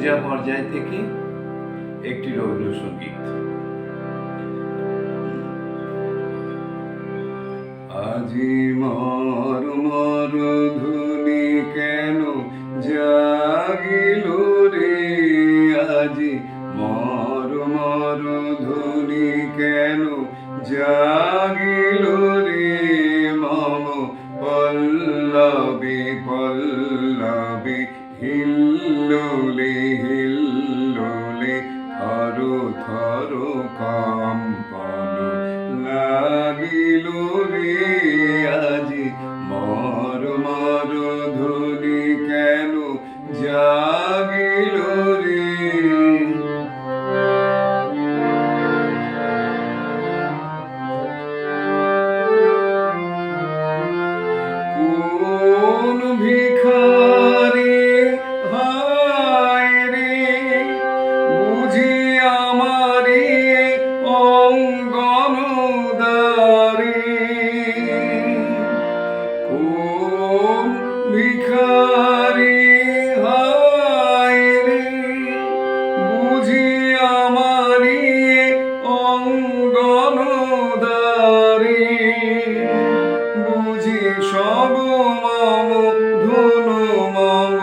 পূজা পর্যায় থেকে একটি রবীন্দ্রসঙ্গীত। আজি মর মর ধুনি কেন জাগিল লাগিল রে ভিখারি হায় রে বুঝি আমারি অঙ্গন দারে। বুঝি সব মম, ধনু মম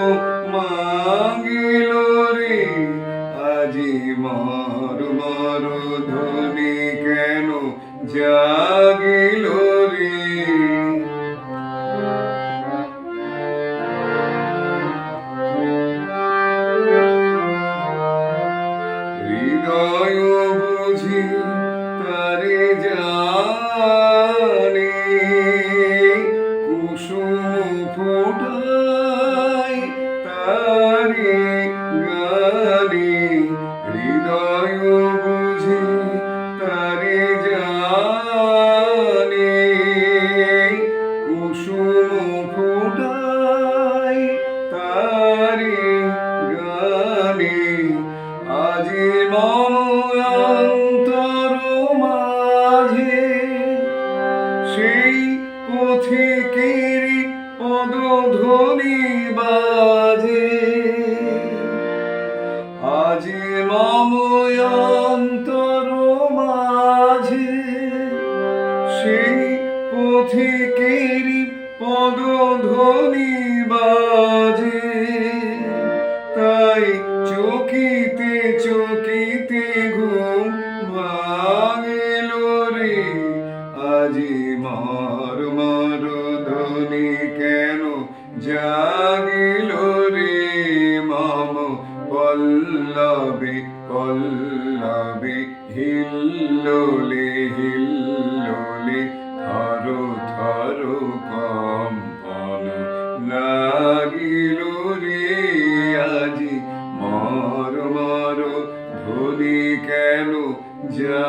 আজি মর মর ধ্বনি কেন জাগিল রে? হৃদয় বুঝি তারে জানে পথিকের পদধ্বনি বাজে। আজি মম অন্তর মাঝে সেই পথিকেরি পদধ্বনি কেন জাগিল রে মম পল্লবে পল্লবে, হিল্লোলে হিল্লোলে থরো থরো কম্পন লাগিল রে আজি। মর মর, ধ্বনি কেন যা